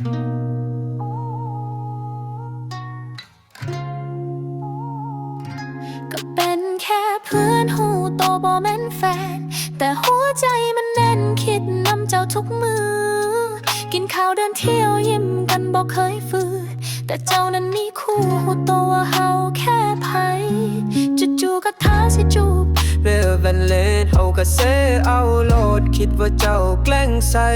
ก็เป็นแค่เพื่อนหูโตโบแม่นแฟน แต่หัวใจมันแน่นคิดนำเจ้าทุกมือ กินข้าวเดินเที่ยวยิ้มกันบอกเคยฝืนแต่เจ้านั้นมีคู่หูโตเฮาแค่ไพ่จู่ๆก็ท้าสิจูบเบลแวนเลนเฮาก็เซเอาโลด คิดว่าเจ้าแกล้งใส่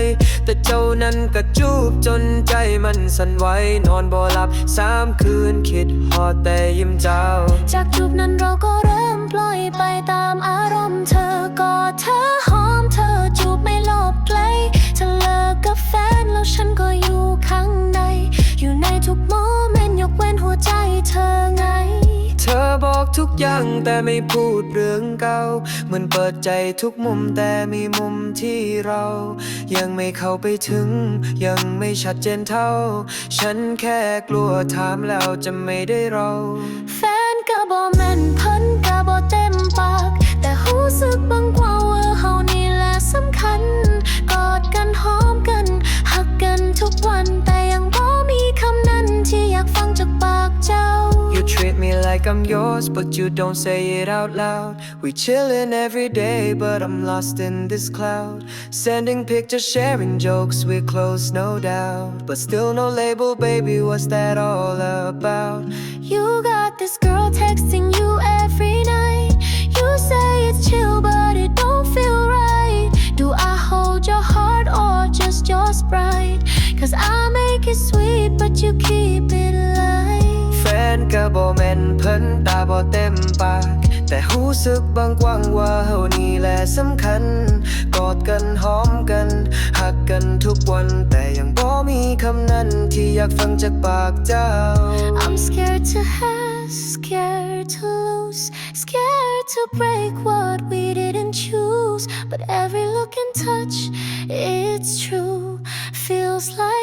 แต่เจ้านั้นก็จู นใจมันสั่นไหวนอนบ่หลับสามคืนคิดหอดแต่ยิ้มเจ้า จากจูบนั้นเราก็เริ่มปล่อยไปตามอา ทุกอย่างแต่ไม่พูดเรื่องเก่าเหมือนเปิดใจทุกมุมแต่มีมุมที่เรา ยังไม่เข้าไปถึง ยังไม่ชัดเจนเท่า ฉันแค่กลัวถามแล้วจะไม่ได้เรา แฟนก็บ่แม่ ปากเจ้า You treat me like I'm yours, but you don't say it out loud. We chillin' every day, but I'm lost in this cloud. Sending pictures, sharing jokes, we're close, no doubt. But still no label, baby, what's that all about? You got this girl texting you every night. You say it's chill, but it don't feel right. Do I hold your heart or just your sprite? Cause I make it sweet, but you keep it light. แฟ นก็บ่แม่นเพิ่นตาบ่เต็มปาก แต่หูสึกบางกว้างว่าเฮานี่แหละสำคัญ กอดกันหอมกันหักกันทุกวันแต่ยังบ่มีคำนั้นที่อยากฟังจากปากเจ้า I'm scared to have, scared to lose, scared to break what we didn't choose. But every look and touch, it's true. Feels like